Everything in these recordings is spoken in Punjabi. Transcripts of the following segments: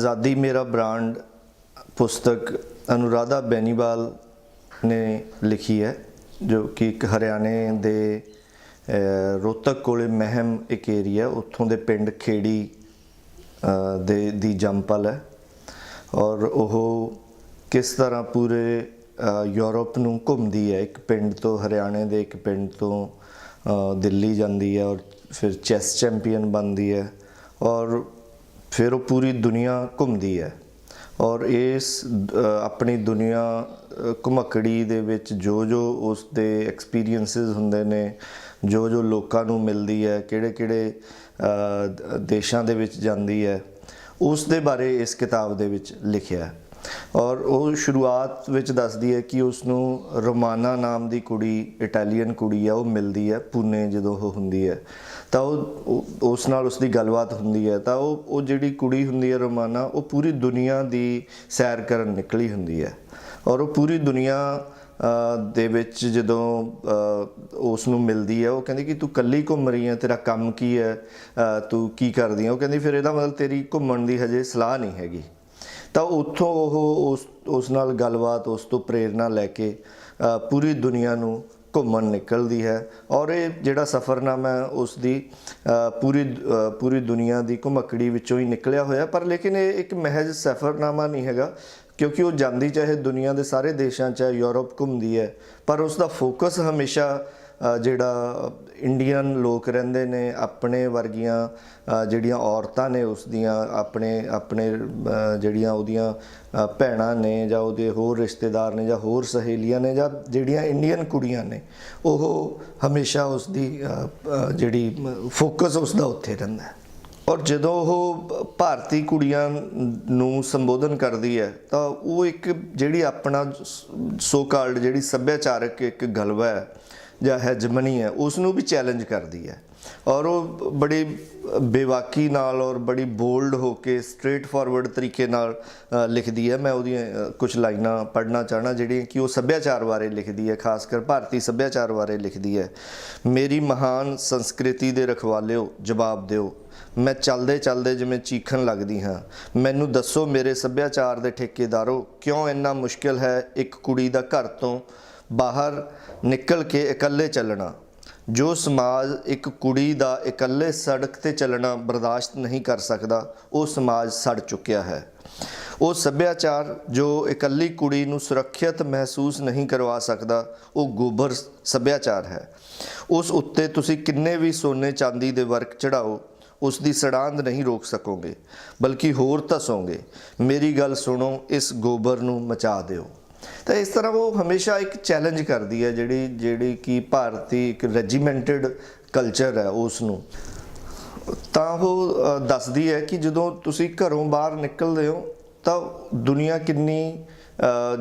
ਆਜ਼ਾਦੀ ਮੇਰਾ ਬ੍ਰਾਂਡ ਪੁਸਤਕ ਅਨੁਰਾਧਾ ਬੈਨੀਵਾਲ ਨੇ ਲਿਖੀ ਹੈ ਜੋ ਕਿ ਇੱਕ ਹਰਿਆਣੇ ਦੇ ਅਹ, ਰੋਹਤਕ ਕੋਲੇ ਮਹਿਮ ਇੱਕ ਏਰੀਆ ਉੱਥੋਂ ਦੇ ਪਿੰਡ ਖੇੜੀ ਦੇ ਦੀ ਜੰਪਲ ਹੈ। ਔਰ ਉਹ ਕਿਸ ਤਰ੍ਹਾਂ ਪੂਰੇ ਯੂਰਪ ਨੂੰ ਘੁੰਮਦੀ ਹੈ ਇੱਕ ਪਿੰਡ ਤੋਂ ਹਰਿਆਣੇ ਦੇ ਇੱਕ ਪਿੰਡ ਤੋਂ ਦਿੱਲੀ ਜਾਂਦੀ ਹੈ ਔਰ ਫਿਰ ਚੈਸ ਚੈਂਪੀਅਨ ਬਣਦੀ ਹੈ। ਔਰ ਫਿਰ ਉਹ ਪੂਰੀ ਦੁਨੀਆ ਘੁੰਮਦੀ ਹੈ। ਔਰ ਇਸ ਆਪਣੀ ਦੁਨੀਆ ਅ, ਘੁਮਕੜੀ ਦੇ ਵਿੱਚ ਜੋ ਜੋ ਉਸ ਦੇ ਐਕਸਪੀਰੀਐਂਸਸ ਹੁੰਦੇ ਨੇ ਜੋ ਜੋ ਲੋਕਾਂ ਨੂੰ ਮਿਲਦੀ ਹੈ ਕਿਹੜੇ ਕਿਹੜੇ ਦੇਸ਼ਾਂ ਦੇ ਵਿੱਚ ਜਾਂਦੀ ਹੈ ਉਸ ਦੇ ਬਾਰੇ ਇਸ ਕਿਤਾਬ ਦੇ ਵਿੱਚ ਲਿਖਿਆ ਹੈ। ਔਰ ਉਹ ਸ਼ੁਰੂਆਤ ਵਿੱਚ ਦੱਸਦੀ ਹੈ ਕਿ ਉਸ ਨੂੰ ਰੋਮਾਨਾ ਨਾਮ ਦੀ ਕੁੜੀ ਇਟਾਲੀਅਨ ਕੁੜੀ ਆ ਉਹ ਮਿਲਦੀ ਹੈ ਪੂਨੇ ਜਦੋਂ ਉਹ ਹੁੰਦੀ ਹੈ। ਤਾਂ ਉਹ ਉਸ ਨਾਲ ਉਸ ਦੀ ਗੱਲਬਾਤ ਹੁੰਦੀ ਹੈ ਤਾਂ ਉਹ ਉਹ ਜਿਹੜੀ ਕੁੜੀ ਹੁੰਦੀ ਹੈ ਰੋਮਾਨਾ ਉਹ ਪੂਰੀ ਦੁਨੀਆ ਦੀ ਸੈਰ ਕਰਨ ਨਿਕਲੀ ਹੁੰਦੀ ਹੈ। ਔਰ ਉਹ ਪੂਰੀ ਦੁਨੀਆ ਦੇ ਵਿੱਚ ਜਦੋਂ ਅ, ਉਸ ਨੂੰ ਮਿਲਦੀ ਹੈ ਉਹ ਕਹਿੰਦੀ ਕਿ ਤੂੰ ਕੱਲੀ ਘੁੰਮ ਰਹੀ ਹੈ ਤੇਰਾ ਕੰਮ ਕੀ ਹੈ ਤੂੰ ਕੀ ਕਰਦੀ ਹੈ? ਉਹ ਕਹਿੰਦੀ ਫਿਰ ਇਹਦਾ ਮਤਲਬ ਤੇਰੀ ਘੁੰਮਣ ਦੀ ਹਜੇ ਸਲਾਹ ਨਹੀਂ ਹੈਗੀ। ਤਾਂ ਉੱਥੋਂ ਉਹ ਉਸ ਉਸ ਨਾਲ ਗੱਲਬਾਤ ਉਸ ਤੋਂ ਪ੍ਰੇਰਣਾ ਲੈ ਕੇ ਪੂਰੀ ਦੁਨੀਆ ਨੂੰ ਘੁੰਮਣ ਨਿਕਲਦੀ ਹੈ ਔਰ ਇਹ ਜਿਹੜਾ ਸਫ਼ਰਨਾਮਾ ਹੈ ਉਸ ਦੀ ਪੂਰੀ ਅ, ਪੂਰੀ ਦੁਨੀਆ ਦੀ ਘੁਮਕੜੀ ਵਿੱਚੋਂ ਹੀ ਨਿਕਲਿਆ ਹੋਇਆ ਪਰ ਲੇਕਿਨ ਇਹ ਇੱਕ ਮਹਿਜ਼ ਸਫ਼ਰਨਾਮਾ ਨਹੀਂ ਹੈਗਾ ਕਿਉਂਕਿ ਉਹ ਜਾਂਦੀ ਚਾਹੇ ਦੁਨੀਆ ਦੇ ਸਾਰੇ ਦੇਸ਼ਾਂ 'ਚ ਯੂਰਪ ਘੁੰਮਦੀ ਹੈ ਪਰ ਉਸ ਦਾ ਫੋਕਸ ਹਮੇਸ਼ਾ ਜਿਹੜਾ ਇੰਡੀਅਨ ਲੋਕ ਰਹਿੰਦੇ ਨੇ, ਆਪਣੇ ਵਰਗੀਆਂ ਜਿਹੜੀਆਂ ਔਰਤਾਂ ਨੇ ਉਸ ਦੀਆਂ ਆਪਣੇ ਆਪਣੇ ਜਿਹੜੀਆਂ ਉਹਦੀਆਂ ਭੈਣਾਂ ਨੇ ਜਾਂ ਉਹਦੇ ਹੋਰ ਰਿਸ਼ਤੇਦਾਰ ਨੇ ਜਾਂ ਹੋਰ ਸਹੇਲੀਆਂ ਨੇ ਜਾਂ ਜਿਹੜੀਆਂ ਇੰਡੀਅਨ ਕੁੜੀਆਂ ਨੇ, ਉਹ ਹਮੇਸ਼ਾ ਉਸ ਦੀ ਜਿਹੜੀ ਫੋਕਸ ਉਸ ਦਾ ਉੱਥੇ ਰਹਿੰਦਾ ਹੈ। ਔਰ ਜਦੋਂ ਉਹ ਭਾਰਤੀ ਕੁੜੀਆਂ ਨੂੰ ਸੰਬੋਧਨ ਕਰਦੀ ਹੈ, ਤਾਂ ਉਹ ਇੱਕ ਜਿਹੜੀ ਆਪਣਾ ਸੋ ਕਾਲਡ ਜਿਹੜੀ ਸੱਭਿਆਚਾਰਕ ਇੱਕ ਗਲਵਾ ਹੈ ਜਾਂ ਹੈਜਮਨੀ ਹੈ ਉਸ ਨੂੰ ਵੀ ਚੈਲੰਜ ਕਰਦੀ ਹੈ। ਔਰ ਉਹ ਬੜੀ ਬੇਵਾਕੀ ਨਾਲ ਔਰ ਬੜੀ ਬੋਲਡ ਹੋ ਕੇ ਸਟ੍ਰੇਟ ਫਾਰਵਰਡ ਤਰੀਕੇ ਨਾਲ ਲਿਖਦੀ ਹੈ। ਮੈਂ ਉਹਦੀਆਂ ਕੁਝ ਲਾਈਨਾਂ ਪੜ੍ਹਨਾ ਚਾਹਣਾ, ਜਿਹੜੀਆਂ ਕਿ ਉਹ ਸੱਭਿਆਚਾਰ ਬਾਰੇ ਲਿਖਦੀ ਹੈ, ਖਾਸ ਕਰ ਭਾਰਤੀ ਸੱਭਿਆਚਾਰ ਬਾਰੇ ਲਿਖਦੀ ਹੈ। ਮੇਰੀ ਮਹਾਨ ਸੰਸਕ੍ਰਿਤੀ ਦੇ ਰਖਵਾਲਿਓ, ਜਵਾਬ ਦਿਓ। ਮੈਂ ਚੱਲਦੇ ਚੱਲਦੇ ਜਿਵੇਂ ਚੀਖਣ ਲੱਗਦੀ ਹਾਂ। ਮੈਨੂੰ ਦੱਸੋ ਮੇਰੇ ਸੱਭਿਆਚਾਰ ਦੇ ਠੇਕੇਦਾਰੋ, ਕਿਉਂ ਇੰਨਾ ਮੁਸ਼ਕਿਲ ਹੈ ਇੱਕ ਕੁੜੀ ਦਾ ਘਰ ਤੋਂ ਬਾਹਰ ਨਿਕਲ ਕੇ ਇਕੱਲੇ ਚੱਲਣਾ, ਜੋ ਸਮਾਜ ਇੱਕ ਕੁੜੀ ਦਾ ਇਕੱਲੇ ਸੜਕ ਤੇ ਚੱਲਣਾ ਬਰਦਾਸ਼ਤ ਨਹੀਂ ਕਰ ਸਕਦਾ, ਉਹ ਸਮਾਜ ਸੜ ਚੁੱਕਿਆ ਹੈ। ਉਹ ਸੱਭਿਆਚਾਰ ਜੋ ਇਕੱਲੀ ਕੁੜੀ ਨੂੰ ਸੁਰੱਖਿਅਤ ਮਹਿਸੂਸ ਨਹੀਂ ਕਰਵਾ ਸਕਦਾ, ਉਹ ਗੋਬਰ ਸੱਭਿਆਚਾਰ ਹੈ। ਉਸ ਉੱਤੇ ਤੁਸੀਂ ਕਿੰਨੇ ਵੀ ਸੋਨੇ ਚਾਂਦੀ ਦੇ ਵਰਕ ਚੜਾਓ ਉਸ ਦੀ ਸੜਾਂਦ ਨਹੀਂ ਰੋਕ ਸਕੋਗੇ, ਬਲਕਿ ਹੋਰ ਧਸੋਗੇ ਮੇਰੀ ਗੱਲ ਸੁਣੋ, ਇਸ ਗੋਬਰ ਨੂੰ ਮਚਾ ਦਿਓ। ਤਾਂ ਇਸ ਤਰ੍ਹਾਂ ਉਹ ਹਮੇਸ਼ਾ ਇੱਕ ਚੈਲੰਜ ਕਰਦੀ ਹੈ ਜਿਹੜੀ ਜਿਹੜੀ ਕਿ ਭਾਰਤੀ ਇੱਕ ਰੈਜੀਮੈਂਟਡ ਕਲਚਰ ਹੈ ਉਸ ਨੂੰ ਤਾਂ ਉਹ ਦੱਸਦੀ ਹੈ ਕਿ ਜਦੋਂ ਤੁਸੀਂ ਘਰੋਂ ਬਾਹਰ ਨਿਕਲਦੇ ਹੋ ਤਾਂ ਦੁਨੀਆ ਕਿੰਨੀ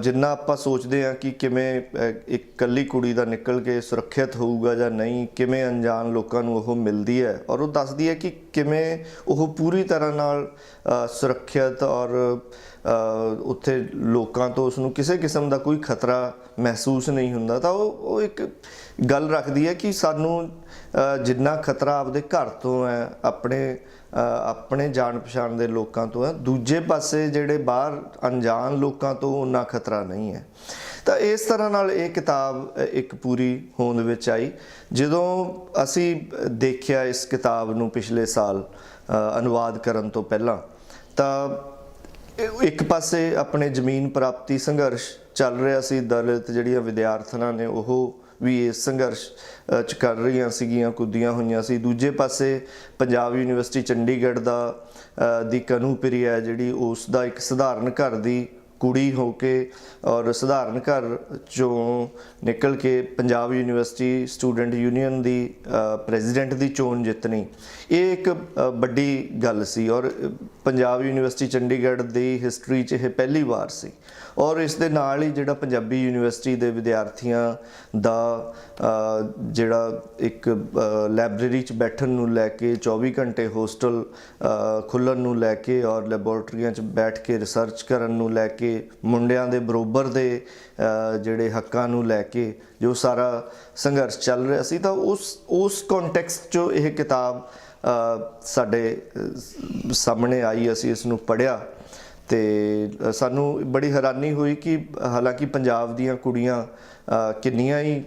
ਜਿੰਨਾ ਆਪਾਂ ਸੋਚਦੇ ਹਾਂ ਕਿ ਕਿਵੇਂ ਇੱਕ ਕੱਲੀ ਕੁੜੀ ਦਾ ਨਿਕਲ ਕੇ ਸੁਰੱਖਿਅਤ ਹੋਊਗਾ ਜਾਂ ਨਹੀਂ, ਕਿਵੇਂ ਅਣਜਾਣ ਲੋਕਾਂ ਨੂੰ ਉਹ ਮਿਲਦੀ ਹੈ ਔਰ ਉਹ ਦੱਸਦੀ ਹੈ ਕਿ ਕਿਵੇਂ ਉਹ ਪੂਰੀ ਤਰ੍ਹਾਂ ਨਾਲ ਸੁਰੱਖਿਅਤ ਔਰ ਉੱਥੇ ਲੋਕਾਂ ਤੋਂ ਉਸ ਨੂੰ ਕਿਸੇ ਕਿਸਮ ਦਾ ਕੋਈ ਖਤਰਾ ਮਹਿਸੂਸ ਨਹੀਂ ਹੁੰਦਾ, ਤਾਂ ਉਹ ਉਹ ਇੱਕ ਗੱਲ ਰੱਖਦੀ ਹੈ ਕਿ ਸਾਨੂੰ ਜਿੰਨਾ ਖਤਰਾ ਆਪਦੇ ਘਰ ਤੋਂ ਹੈ, ਆਪਣੇ ਆਪਣੇ ਜਾਣ ਪਛਾਣ ਦੇ ਲੋਕਾਂ ਤੋਂ ਹੈ। ਦੂਜੇ ਪਾਸੇ ਜਿਹੜੇ ਬਾਹਰ ਅਣਜਾਣ ਲੋਕਾਂ ਤੋਂ ਉਨਾ ਖਤਰਾ ਨਹੀਂ ਹੈ। ਤਾਂ ਇਸ ਤਰ੍ਹਾਂ ਨਾਲ ਇਹ ਕਿਤਾਬ ਇੱਕ ਪੂਰੀ ਹੋਂਦ ਵਿੱਚ ਆਈ। ਜਦੋਂ ਅਸੀਂ ਦੇਖਿਆ ਇਸ ਕਿਤਾਬ ਨੂੰ ਪਿਛਲੇ ਸਾਲ ਅਨੁਵਾਦ ਕਰਨ ਤੋਂ ਪਹਿਲਾਂ, ਤਾਂ ਇੱਕ ਪਾਸੇ ਆਪਣੇ ਜ਼ਮੀਨ ਪ੍ਰਾਪਤੀ ਸੰਘਰਸ਼ ਚੱਲ ਰਿਹਾ ਸੀ। ਦਲਿਤ ਜਿਹੜੀਆਂ ਵਿਦਿਆਰਥਣਾਂ ਨੇ ਉਹ ਵੀ ਇਸ ਸੰਘਰਸ਼ ਚ ਕਰ ਰਹੀਆਂ ਸੀਗੀਆਂ, ਕੁੱਦੀਆਂ ਹੋਈਆਂ ਸੀ। ਦੂਜੇ ਪਾਸੇ ਪੰਜਾਬ ਯੂਨੀਵਰਸਿਟੀ ਚੰਡੀਗੜ੍ਹ ਦਾ ਦੀ ਕਨੂ ਹੈ, ਜਿਹੜੀ ਉਸ ਦਾ ਇੱਕ ਸਧਾਰਨ ਘਰ ਦੀ ਕੁੜੀ ਹੋ ਕੇ ਔਰ ਸਧਾਰਨ ਘਰ ਚੋਂ ਨਿਕਲ ਕੇ ਪੰਜਾਬ ਯੂਨੀਵਰਸਿਟੀ ਸਟੂਡੈਂਟ ਯੂਨੀਅਨ ਦੀ ਪ੍ਰੈਜ਼ੀਡੈਂਟ ਦੀ ਚੋਣ ਜਿੱਤਣੀ, ਇਹ ਇੱਕ ਵੱਡੀ ਗੱਲ ਸੀ ਔਰ ਪੰਜਾਬ ਯੂਨੀਵਰਸਿਟੀ ਚੰਡੀਗੜ੍ਹ ਦੀ ਹਿਸਟਰੀ 'ਚ ਇਹ ਪਹਿਲੀ ਵਾਰ ਸੀ ਔਰ ਇਸ ਦੇ ਨਾਲ ਹੀ ਜਿਹੜਾ ਪੰਜਾਬੀ ਯੂਨੀਵਰਸਿਟੀ ਦੇ ਵਿਦਿਆਰਥੀਆਂ ਦਾ ਜਿਹੜਾ ਇੱਕ ਲਾਇਬ੍ਰੇਰੀ 'ਚ ਬੈਠਣ ਨੂੰ ਲੈ ਕੇ 24 ਘੰਟੇ ਹੋਸਟਲ ਖੁੱਲਣ ਨੂੰ ਲੈ ਕੇ ਔਰ ਲੈਬੋਰਟਰੀਆਂ 'ਚ ਬੈਠ ਕੇ ਰਿਸਰਚ ਕਰਨ ਨੂੰ ਲੈ ਕੇ ਮੁੰਡਿਆਂ ਦੇ ਬਰੋਬਰ ਦੇ ਜਿਹੜੇ ਹੱਕਾਂ ਨੂੰ ਲੈ ਕੇ ਜੋ ਸਾਰਾ ਸੰਘਰਸ਼ ਚੱਲ ਰਿਹਾ ਸੀ, ਤਾਂ ਉਸ ਉਸ ਕੰਟੈਕਸਟ 'ਚੋਂ ਇਹ ਕਿਤਾਬ ਸਾਡੇ ਸਾਹਮਣੇ ਆਈ, ਅਸੀਂ ਇਸ ਨੂੰ ਪੜਿਆ ਤੇ ਸਾਨੂੰ ਬੜੀ ਹੈਰਾਨੀ ਹੋਈ ਕਿ ਹਾਲਾਂਕਿ ਪੰਜਾਬ ਦੀਆਂ ਕੁੜੀਆਂ ਕਿੰਨੀਆਂ ਹੀ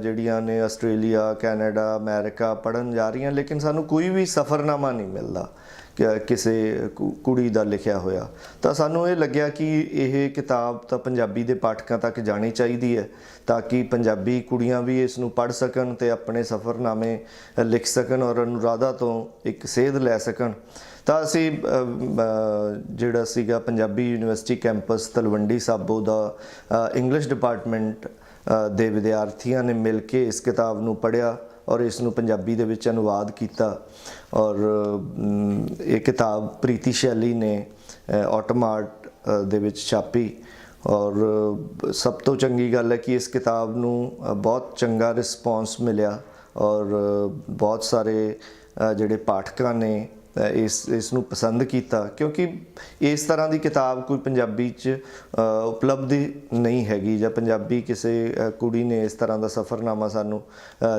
ਜਿਹੜੀਆਂ ਨੇ ਆਸਟ੍ਰੇਲੀਆ, ਕੈਨੇਡਾ, ਅਮਰੀਕਾ ਪੜਨ ਜਾ ਰਹੀਆਂ, ਲੇਕਿਨ ਸਾਨੂੰ ਕੋਈ ਵੀ ਸਫ਼ਰਨਾਮਾ ਨਹੀਂ ਮਿਲਦਾ ਕਿ ਕਿਸੇ ਕੁ- ਕੁੜੀ ਦਾ ਲਿਖਿਆ ਹੋਇਆ। ਤਾਂ ਸਾਨੂੰ ਇਹ ਲੱਗਿਆ ਕਿ ਇਹ ਕਿਤਾਬ ਤਾਂ ਪੰਜਾਬੀ ਦੇ ਪਾਠਕਾਂ ਤੱਕ ਜਾਣੀ ਚਾਹੀਦੀ ਹੈ, ਤਾਂ ਕਿ ਪੰਜਾਬੀ ਕੁੜੀਆਂ ਵੀ ਇਸ ਨੂੰ ਪੜ੍ਹ ਸਕਣ ਤੇ ਆਪਣੇ ਸਫ਼ਰਨਾਮੇ ਲਿਖ ਸਕਣ ਔਰ ਅਨੁਰਾਧਾ ਤੋਂ ਇੱਕ ਸੇਧ ਲੈ ਸਕਣ। ਤਾਂ ਅਸੀਂ ਜਿਹੜਾ ਸੀਗਾ ਪੰਜਾਬੀ ਯੂਨੀਵਰਸਿਟੀ ਕੈਂਪਸ ਤਲਵੰਡੀ ਸਾਬੋ ਦਾ ਇੰਗਲਿਸ਼ ਡਿਪਾਰਟਮੈਂਟ ਦੇ ਵਿਦਿਆਰਥੀਆਂ ਨੇ ਮਿਲ ਕੇ ਇਸ ਕਿਤਾਬ ਨੂੰ ਪੜ੍ਹਿਆ ਔਰ ਇਸ ਨੂੰ ਪੰਜਾਬੀ ਦੇ ਵਿੱਚ ਅਨੁਵਾਦ ਕੀਤਾ ਔਰ ਇਹ ਕਿਤਾਬ ਪ੍ਰੀਤੀ ਸ਼ੈਲੀ ਨੇ ਆਟੋਮਾਰਟ ਦੇ ਵਿੱਚ ਛਾਪੀ ਔਰ ਸਭ ਤੋਂ ਚੰਗੀ ਗੱਲ ਹੈ ਕਿ ਇਸ ਕਿਤਾਬ ਨੂੰ ਬਹੁਤ ਚੰਗਾ ਰਿਸਪਾਂਸ ਮਿਲਿਆ ਔਰ ਬਹੁਤ ਸਾਰੇ ਜਿਹੜੇ ਪਾਠਕਾਂ ਨੇ ਇਸ ਇਸ ਨੂੰ ਪਸੰਦ ਕੀਤਾ, ਕਿਉਂਕਿ ਇਸ ਤਰ੍ਹਾਂ ਦੀ ਕਿਤਾਬ ਕੋਈ ਪੰਜਾਬੀ 'ਚ ਉਪਲਬਧ ਨਹੀਂ ਹੈਗੀ ਜਾਂ ਪੰਜਾਬੀ ਕਿਸੇ ਕੁੜੀ ਨੇ ਇਸ ਤਰ੍ਹਾਂ ਦਾ ਸਫ਼ਰਨਾਮਾ ਸਾਨੂੰ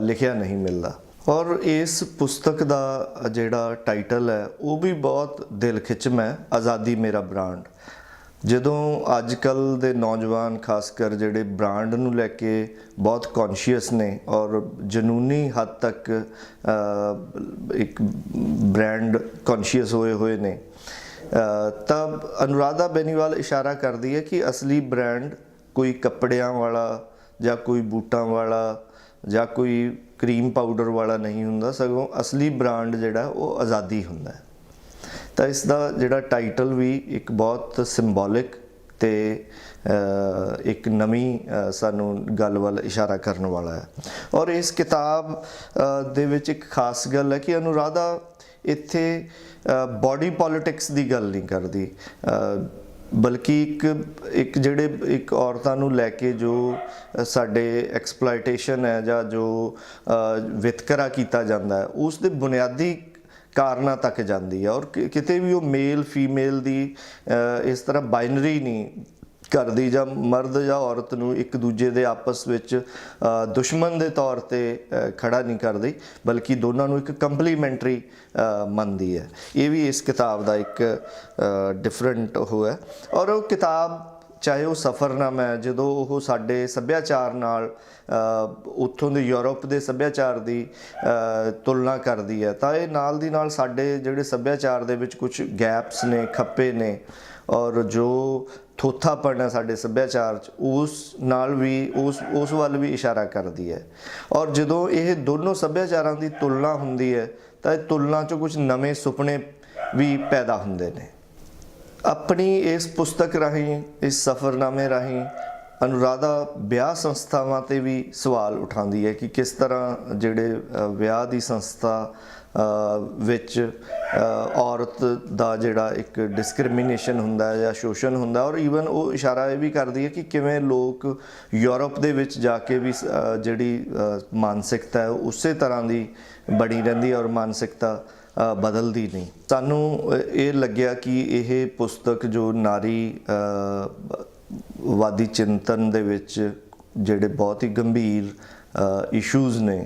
ਲਿਖਿਆ ਨਹੀਂ ਮਿਲਦਾ। ਔਰ ਇਸ ਪੁਸਤਕ ਦਾ ਜਿਹੜਾ ਟਾਈਟਲ ਹੈ, ਉਹ ਵੀ ਬਹੁਤ ਦਿਲ ਖਿੱਚਮ ਹੈ ਆਜ਼ਾਦੀ ਮੇਰਾ ਬ੍ਰਾਂਡ। ਜਦੋਂ ਅੱਜ ਕੱਲ ਦੇ ਨੌਜਵਾਨ ਖਾਸ ਕਰ ਜਿਹੜੇ ਬ੍ਰਾਂਡ ਨੂੰ ਲੈ ਕੇ ਬਹੁਤ ਕੌਨਸ਼ੀਅਸ ਨੇ ਔਰ ਜਨੂਨੀ ਹੱਦ ਤੱਕ ਇੱਕ ਬ੍ਰਾਂਡ ਕੌਨਸ਼ੀਅਸ ਹੋਏ ਹੋਏ ਨੇ ਅ, ਤਾਂ ਅਨੁਰਾਧਾ ਬੈਨੀਵਾਲ ਇਸ਼ਾਰਾ ਕਰਦੀ ਹੈ ਕਿ ਅਸਲੀ ਬ੍ਰਾਂਡ ਕੋਈ ਕੱਪੜਿਆਂ ਵਾਲਾ ਜਾਂ ਕੋਈ ਬੂਟਾਂ ਵਾਲਾ ਜਾਂ ਕੋਈ ਕਰੀਮ ਪਾਊਡਰ ਵਾਲਾ ਨਹੀਂ ਹੁੰਦਾ ਸਗੋਂ ਅਸਲੀ ਬ੍ਰਾਂਡ ਜਿਹੜਾ ਉਹ ਆਜ਼ਾਦੀ ਹੁੰਦਾ ਹੈ। ਤਾਂ ਇਸ ਦਾ ਜਿਹੜਾ ਟਾਈਟਲ ਵੀ ਇੱਕ ਬਹੁਤ ਸਿੰਬੋਲਿਕ ਤੇ ਇੱਕ ਨਵੀਂ ਸਾਨੂੰ ਗੱਲ ਵੱਲ ਇਸ਼ਾਰਾ ਕਰਨ ਵਾਲਾ ਹੈ। ਔਰ ਇਸ ਕਿਤਾਬ ਦੇ ਵਿੱਚ ਇੱਕ ਖਾਸ ਗੱਲ ਹੈ ਕਿ ਅਨੁਰਾਧਾ ਇੱਥੇ ਬਾਡੀ ਪੋਲਿਟਿਕਸ ਦੀ ਗੱਲ ਨਹੀਂ ਕਰਦੀ। ਬਲਕਿ ਇੱਕ ਇੱਕ ਜਿਹੜੇ ਇੱਕ ਔਰਤਾਂ ਨੂੰ ਲੈ ਕੇ ਜੋ ਸਾਡੇ ਐਕਸਪਲੋਇਟੇਸ਼ਨ ਹੈ ਜਾਂ ਜੋ ਵਿਤਕਰਾ ਕੀਤਾ ਜਾਂਦਾ ਹੈ, ਉਸ ਦੇ ਬੁਨਿਆਦੀ ਕਾਰਨਾਂ ਤੱਕ ਜਾਂਦੀ ਹੈ ਔਰ ਕਿਤੇ ਵੀ ਉਹ ਮੇਲ ਫੀਮੇਲ ਦੀ ਇਸ ਤਰ੍ਹਾਂ ਬਾਈਨਰੀ ਨਹੀਂ ਕਰਦੀ ਜਾਂ ਮਰਦ ਜਾਂ ਔਰਤ ਨੂੰ ਇੱਕ ਦੂਜੇ ਦੇ ਆਪਸ ਵਿੱਚ ਦੁਸ਼ਮਣ ਦੇ ਤੌਰ ਤੇ ਅ, ਖੜਾ ਨਹੀਂ ਕਰਦੀ ਬਲਕਿ ਦੋਨਾਂ ਨੂੰ ਇੱਕ ਕੰਪਲੀਮੈਂਟਰੀ ਮੰਨਦੀ ਹੈ। ਇਹ ਵੀ ਇਸ ਕਿਤਾਬ ਦਾ ਇੱਕ ਡਿਫਰੈਂਟ ਉਹ ਹੈ। ਔਰ ਉਹ ਕਿਤਾਬ ਚਾਹੇ ਉਹ ਸਫ਼ਰਨਾਮਾ ਹੈ, ਜਦੋਂ ਉਹ ਸਾਡੇ ਸੱਭਿਆਚਾਰ ਨਾਲ ਉੱਥੋਂ ਦੇ ਯੂਰਪ ਦੇ ਸੱਭਿਆਚਾਰ ਦੀ ਤੁਲਨਾ ਕਰਦੀ ਹੈ, ਤਾਂ ਇਹ ਨਾਲ ਦੀ ਨਾਲ ਸਾਡੇ ਜਿਹੜੇ ਸੱਭਿਆਚਾਰ ਦੇ ਵਿੱਚ ਕੁਝ ਗੈਪਸ ਨੇ, ਖੱਪੇ ਨੇ, ਔਰ ਜੋ ਥੋਥਾਪਣ ਹੈ ਸਾਡੇ ਸੱਭਿਆਚਾਰ 'ਚ, ਉਸ ਨਾਲ ਵੀ, ਉਸ ਉਸ ਵੱਲ ਵੀ ਇਸ਼ਾਰਾ ਕਰਦੀ ਹੈ। ਔਰ ਜਦੋਂ ਇਹ ਦੋਨੋਂ ਸੱਭਿਆਚਾਰਾਂ ਦੀ ਤੁਲਨਾ ਹੁੰਦੀ ਹੈ, ਤਾਂ ਇਹ ਤੁਲਨਾ 'ਚੋਂ ਕੁਝ ਨਵੇਂ ਸੁਪਨੇ ਵੀ ਪੈਦਾ ਹੁੰਦੇ ਨੇ। ਆਪਣੀ ਇਸ ਪੁਸਤਕ ਰਾਹੀਂ, ਇਸ ਸਫ਼ਰਨਾਮੇ ਰਾਹੀਂ ਅਨੁਰਾਧਾ ਵਿਆਹ ਸੰਸਥਾਵਾਂ ਤੇ ਵੀ ਸਵਾਲ ਉਠਾਉਂਦੀ ਹੈ ਕਿ ਕਿਸ ਤਰ੍ਹਾਂ ਜਿਹੜੇ ਵਿਆਹ ਦੀ ਸੰਸਥਾ ਵਿੱਚ ਔਰਤ ਦਾ ਜਿਹੜਾ ਇੱਕ ਡਿਸਕ੍ਰਿਮੀਨੇਸ਼ਨ ਹੁੰਦਾ ਹੈ ਜਾਂ ਸ਼ੋਸ਼ਣ ਹੁੰਦਾ ਔਰ ਈਵਨ ਉਹ ਇਸ਼ਾਰਾ ਇਹ ਵੀ ਕਰਦੀ ਹੈ ਕਿ ਕਿਵੇਂ ਲੋਕ ਯੂਰਪ ਦੇ ਵਿੱਚ ਜਾ ਕੇ ਵੀ ਜਿਹੜੀ ਮਾਨਸਿਕਤਾ ਹੈ ਉਹ ਉਸੇ ਤਰ੍ਹਾਂ ਦੀ ਬਣੀ ਰਹਿੰਦੀ ਔਰ ਮਾਨਸਿਕਤਾ ਬਦਲਦੀ ਨਹੀਂ। ਸਾਨੂੰ ਇਹ ਲੱਗਿਆ ਕਿ ਇਹ ਪੁਸਤਕ ਜੋ ਨਾਰੀ ਵਾਦੀ ਚਿੰਤਨ ਦੇ ਵਿੱਚ ਜਿਹੜੇ ਬਹੁਤ ਹੀ ਗੰਭੀਰ ਇਸ਼ੂਜ਼ ਨੇ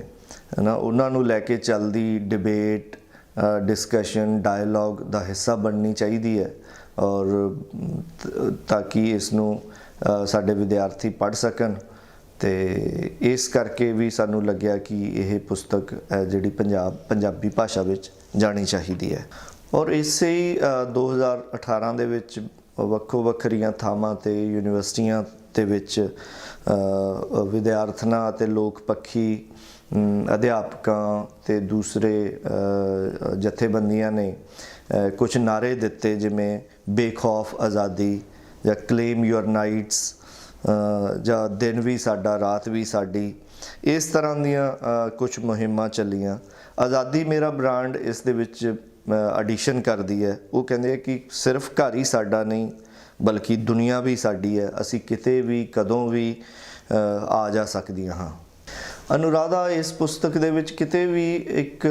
ਨਾ ਉਹਨਾਂ ਨੂੰ ਲੈ ਕੇ ਚੱਲਦੀ ਡਿਬੇਟ ਡਿਸਕਸ਼ਨ ਡਾਇਲੌਗ ਦਾ ਹਿੱਸਾ ਬਣਨੀ ਚਾਹੀਦੀ ਹੈ ਔਰ ਤਾਂ ਕਿ ਇਸ ਨੂੰ ਸਾਡੇ ਵਿਦਿਆਰਥੀ ਪੜ੍ਹ ਸਕਣ। ਤੇ ਇਸ ਕਰਕੇ ਵੀ ਸਾਨੂੰ ਲੱਗਿਆ ਕਿ ਇਹ ਪੁਸਤਕ ਜਿਹੜੀ ਪੰਜਾਬ ਪੰਜਾਬੀ ਭਾਸ਼ਾ ਵਿੱਚ ਜਾਣੀ ਚਾਹੀਦੀ ਹੈ। ਔਰ ਇਸੇ ਹੀ ਅ, 2018 ਦੇ ਵਿੱਚ ਵੱਖੋ ਵੱਖਰੀਆਂ ਥਾਵਾਂ ਤੇ ਯੂਨੀਵਰਸਿਟੀਆਂ ਦੇ ਵਿੱਚ ਅ, ਵਿਦਿਆਰਥਣਾਂ ਅਤੇ ਲੋਕ ਪੱਖੀ ਅਧਿਆਪਕਾਂ ਤੇ ਦੂਸਰੇ ਜਥੇਬੰਦੀਆਂ ਨੇ ਕੁਝ ਨਾਰੇ ਦਿੱਤੇ ਜਿਵੇਂ ਬੇਖੌਫ ਆਜ਼ਾਦੀ ਜਾਂ ਕਲੇਮ ਯੂਰ ਨਾਈਟਸ ਜਾਂ ਦਿਨ ਵੀ ਸਾਡਾ, ਰਾਤ ਵੀ ਸਾਡੀ, ਇਸ ਤਰ੍ਹਾਂ ਦੀਆਂ ਕੁਝ ਮੁਹਿੰਮਾਂ ਚੱਲੀਆਂ। ਆਜ਼ਾਦੀ ਮੇਰਾ ਬ੍ਰਾਂਡ ਇਸ ਦੇ ਵਿੱਚ ਐਡੀਸ਼ਨ ਕਰਦੀ ਹੈ। ਉਹ ਕਹਿੰਦੇ ਆ ਕਿ ਸਿਰਫ ਘਰ ਹੀ ਸਾਡਾ ਨਹੀਂ, ਬਲਕਿ ਦੁਨੀਆ ਵੀ ਸਾਡੀ ਹੈ। ਅਸੀਂ ਕਿਤੇ ਵੀ, ਕਦੋਂ ਵੀ ਆ ਜਾ ਸਕਦੀਆਂ ਹਾਂ। ਅਨੁਰਾਧਾ, ਇਸ ਪੁਸਤਕ ਦੇ ਵਿੱਚ ਕਿਤੇ ਵੀ ਇੱਕ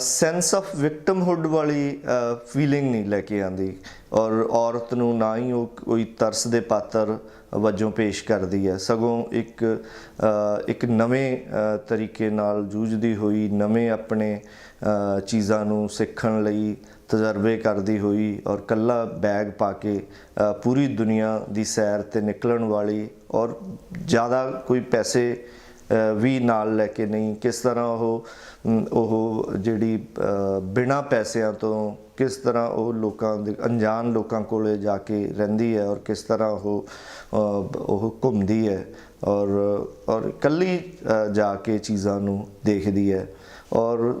ਸੈਂਸ ਆਫ ਵਿਕਟਮਹੁੱਡ ਵਾਲੀ ਫੀਲਿੰਗ ਨਹੀਂ ਲੈ ਕੇ ਆਂਦੀ ਔਰ ਔਰਤ ਨੂੰ ਨਾ ਹੀ ਉਹ ਕੋਈ ਤਰਸ ਦੇ ਪਾਤਰ ਵਜੋਂ ਪੇਸ਼ ਕਰਦੀ ਹੈ। ਸਗੋਂ ਇੱਕ ਇੱਕ ਨਵੇਂ ਤਰੀਕੇ ਨਾਲ ਜੂਝਦੀ ਹੋਈ, ਨਵੇਂ ਆਪਣੇ ਚੀਜ਼ਾਂ ਨੂੰ ਸਿੱਖਣ ਲਈ ਤਜਰਬੇ ਕਰਦੀ ਹੋਈ ਔਰ ਕੱਲਾ ਬੈਗ ਪਾ ਕੇ ਪੂਰੀ ਦੁਨੀਆ ਦੀ ਸੈਰ ਤੇ ਨਿਕਲਣ ਵਾਲੀ ਔਰ ਜ਼ਿਆਦਾ ਕੋਈ ਪੈਸੇ ਵੀ ਨਾਲ ਲੈ ਕੇ ਨਹੀਂ ਕਿਸ ਤਰ੍ਹਾਂ ਉਹ ਉਹ ਜਿਹੜੀ ਅ, ਬਿਨਾਂ ਪੈਸਿਆਂ ਤੋਂ ਕਿਸ ਤਰ੍ਹਾਂ ਉਹ ਲੋਕਾਂ ਦੇ ਅਣਜਾਣ ਲੋਕਾਂ ਕੋਲੇ ਜਾ ਕੇ ਰਹਿੰਦੀ ਹੈ ਔਰ ਕਿਸ ਤਰ੍ਹਾਂ ਉਹ ਉਹ ਘੁੰਮਦੀ ਹੈ ਔਰ ਔਰ ਇਕੱਲੀ ਜਾ ਕੇ ਚੀਜ਼ਾਂ ਨੂੰ ਦੇਖਦੀ ਹੈ ਔਰ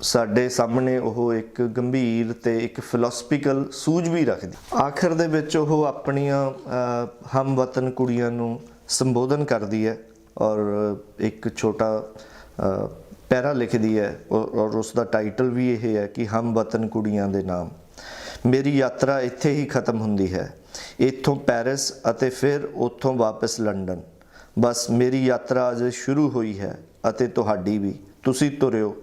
ਸਾਡੇ ਸਾਹਮਣੇ ਉਹ ਇੱਕ ਗੰਭੀਰ ਤੇ ਇੱਕ ਫਿਲਾਸਫੀਕਲ ਸੂਝ ਵੀ ਰੱਖਦੀ। ਆਖਰ ਦੇ ਵਿੱਚ ਉਹ ਆਪਣੀਆਂ ਅ, ਹਮਵਤਨ ਕੁੜੀਆਂ ਨੂੰ ਸੰਬੋਧਨ ਕਰਦੀ ਹੈ ਔਰ ਇੱਕ ਛੋਟਾ ਅ, ਪੈਰਾ ਲਿਖਦੀ ਹੈ ਔਰ ਔਰ ਉਸ ਦਾ ਟਾਈਟਲ ਵੀ ਇਹ ਹੈ ਕਿ ਹਮ ਵਤਨ ਕੁੜੀਆਂ ਦੇ ਨਾਮ। ਮੇਰੀ ਯਾਤਰਾ ਇੱਥੇ ਹੀ ਖਤਮ ਹੁੰਦੀ ਹੈ। ਇੱਥੋਂ ਪੈਰਿਸ ਅਤੇ ਫਿਰ ਉੱਥੋਂ ਵਾਪਸ ਲੰਡਨ। ਬਸ ਮੇਰੀ ਯਾਤਰਾ ਅਜੇ ਸ਼ੁਰੂ ਹੋਈ ਹੈ ਅਤੇ ਤੁਹਾਡੀ ਵੀ। ਤੁਸੀਂ ਤੁਰਿਓ।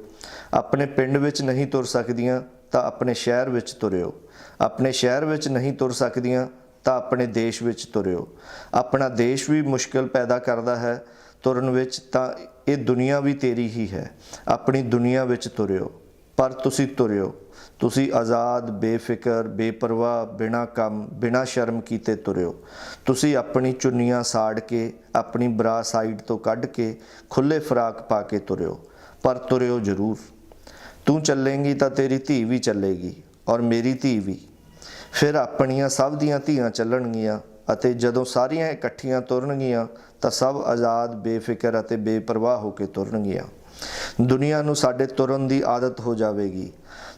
ਆਪਣੇ ਪਿੰਡ ਵਿੱਚ ਨਹੀਂ ਤੁਰ ਸਕਦੀਆਂ ਤਾਂ ਆਪਣੇ ਸ਼ਹਿਰ ਵਿੱਚ ਤੁਰਿਓ। ਆਪਣੇ ਸ਼ਹਿਰ ਵਿੱਚ ਨਹੀਂ ਤੁਰ ਸਕਦੀਆਂ ਤਾਂ ਆਪਣੇ ਦੇਸ਼ ਵਿੱਚ ਤੁਰਿਓ। ਆਪਣਾ ਦੇਸ਼ ਵੀ ਮੁਸ਼ਕਲ ਪੈਦਾ ਕਰਦਾ ਹੈ ਤੁਰਨ ਵਿੱਚ ਤਾਂ ਇਹ ਦੁਨੀਆ ਵੀ ਤੇਰੀ ਹੀ ਹੈ। ਆਪਣੀ ਦੁਨੀਆ ਵਿੱਚ ਤੁਰਿਓ। ਪਰ ਤੁਸੀਂ ਤੁਰਿਓ। ਤੁਸੀਂ ਆਜ਼ਾਦ, ਬੇਫਿਕਰ, ਬੇਪਰਵਾਹ, ਬਿਨਾ ਕੰਮ, ਬਿਨਾ ਸ਼ਰਮ ਕੀਤੇ ਤੁਰਿਓ। ਤੁਸੀਂ ਆਪਣੀ ਚੁੰਨੀਆਂ ਸਾੜ ਕੇ, ਆਪਣੀ ਬਰਾ ਸਾਈਡ ਤੋਂ ਕੱਢ ਕੇ ਖੁੱਲੇ ਫਰਾਕ ਪਾ ਕੇ ਤੁਰਿਓ। ਪਰ ਤੁਰਿਓ ਜ਼ਰੂਰ। ਤੂੰ ਚੱਲੇਂਗੀ ਤਾਂ ਤੇਰੀ ਧੀ ਵੀ ਚੱਲੇਗੀ ਔਰ ਮੇਰੀ ਧੀ ਵੀ। ਫਿਰ ਆਪਣੀਆਂ ਸਭ ਦੀਆਂ ਧੀਆਂ ਚੱਲਣਗੀਆਂ। ਅਤੇ ਜਦੋਂ ਸਾਰੀਆਂ ਇਕੱਠੀਆਂ ਤੁਰਨਗੀਆਂ ਤਾਂ ਸਭ ਆਜ਼ਾਦ, ਬੇਫਿਕਰ ਅਤੇ ਬੇਪਰਵਾਹ ਹੋ ਕੇ ਤੁਰਨਗੀਆਂ। ਦੁਨੀਆ ਨੂੰ ਸਾਡੇ ਤੁਰਨ ਦੀ ਆਦਤ ਹੋ ਜਾਵੇਗੀ।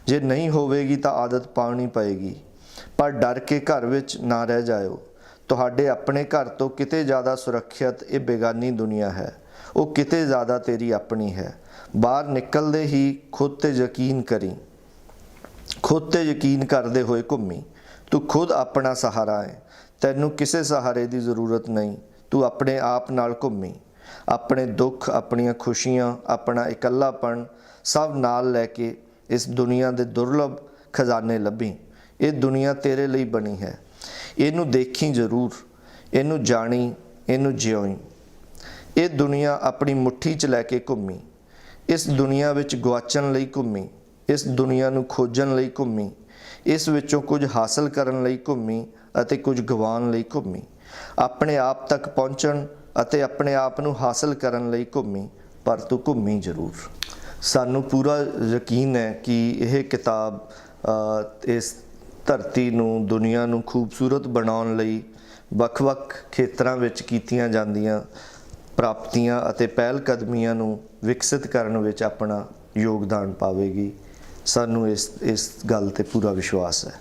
ਜੇ ਨਹੀਂ ਹੋਵੇਗੀ ਤਾਂ ਆਦਤ ਪਾਉਣੀ ਪਏਗੀ। ਪਰ ਡਰ ਕੇ ਘਰ ਵਿੱਚ ਨਾ ਰਹਿ ਜਾਇਓ। ਤੁਹਾਡੇ ਆਪਣੇ ਘਰ ਤੋਂ ਕਿਤੇ ਜ਼ਿਆਦਾ ਸੁਰੱਖਿਅਤ ਇਹ ਬੇਗਾਨੀ ਦੁਨੀਆ ਹੈ। ਉਹ ਕਿਤੇ ਜ਼ਿਆਦਾ ਤੇਰੀ ਆਪਣੀ ਹੈ। ਬਾਹਰ ਨਿਕਲਦੇ ਹੀ ਖੁਦ ਤੇ ਯਕੀਨ ਕਰੀ। ਖੁਦ ਤੇ ਯਕੀਨ ਕਰਦੇ ਹੋਏ ਘੁੰਮੀ। ਤੂੰ ਖੁਦ ਆਪਣਾ ਸਹਾਰਾ ਹੈ। ਤੈਨੂੰ ਕਿਸੇ ਸਹਾਰੇ ਦੀ ਜ਼ਰੂਰਤ ਨਹੀਂ। ਤੂੰ ਆਪਣੇ ਆਪ ਨਾਲ ਘੁੰਮੀ। ਆਪਣੇ ਦੁੱਖ, ਆਪਣੀਆਂ ਖੁਸ਼ੀਆਂ, ਆਪਣਾ ਇਕੱਲਾਪਣ ਸਭ ਨਾਲ ਲੈ ਕੇ ਇਸ ਦੁਨੀਆ ਦੇ ਦੁਰਲਭ ਖਜ਼ਾਨੇ ਲੱਭੀ। ਇਹ ਦੁਨੀਆ ਤੇਰੇ ਲਈ ਬਣੀ ਹੈ। ਇਹਨੂੰ ਦੇਖੀ ਜ਼ਰੂਰ। ਇਹਨੂੰ ਜਾਣੀ, ਇਹਨੂੰ ਜਿਉਈ ਇਹ ਦੁਨੀਆ ਆਪਣੀ ਮੁੱਠੀ 'ਚ ਲੈ ਕੇ ਘੁੰਮੀ। ਇਸ ਦੁਨੀਆ ਵਿੱਚ ਗਵਾਚਣ ਲਈ ਘੁੰਮੀ। ਇਸ ਦੁਨੀਆ ਨੂੰ ਖੋਜਣ ਲਈ ਘੁੰਮੀ। ਇਸ ਵਿੱਚੋਂ ਕੁਝ ਹਾਸਲ ਕਰਨ ਲਈ ਘੁੰਮੀ। ਅਤੇ ਕੁਝ ਗਵਾਉਣ ਲਈ ਘੁੰਮੀ। ਆਪਣੇ ਆਪ ਤੱਕ ਪਹੁੰਚਣ ਅਤੇ ਆਪਣੇ ਆਪ ਨੂੰ ਹਾਸਲ ਕਰਨ ਲਈ ਘੁੰਮੀ, ਪਰ ਤੂੰ ਘੁੰਮੀ ਜ਼ਰੂਰ। ਸਾਨੂੰ ਪੂਰਾ ਯਕੀਨ ਹੈ ਕਿ ਇਹ ਕਿਤਾਬ ਇਸ ਧਰਤੀ ਨੂੰ, ਦੁਨੀਆ ਨੂੰ ਖੂਬਸੂਰਤ ਬਣਾਉਣ ਲਈ ਵੱਖ-ਵੱਖ ਖੇਤਰਾਂ ਵਿੱਚ ਕੀਤੀਆਂ ਜਾਂਦੀਆਂ ਪ੍ਰਾਪਤੀਆਂ ਅਤੇ ਪਹਿਲ ਕਦਮੀਆਂ ਨੂੰ ਵਿਕਸਿਤ ਕਰਨ ਵਿੱਚ ਆਪਣਾ ਯੋਗਦਾਨ ਪਾਵੇਗੀ। ਸਾਨੂੰ ਇਸ ਇਸ ਗੱਲ ਤੇ ਪੂਰਾ ਵਿਸ਼ਵਾਸ ਹੈ।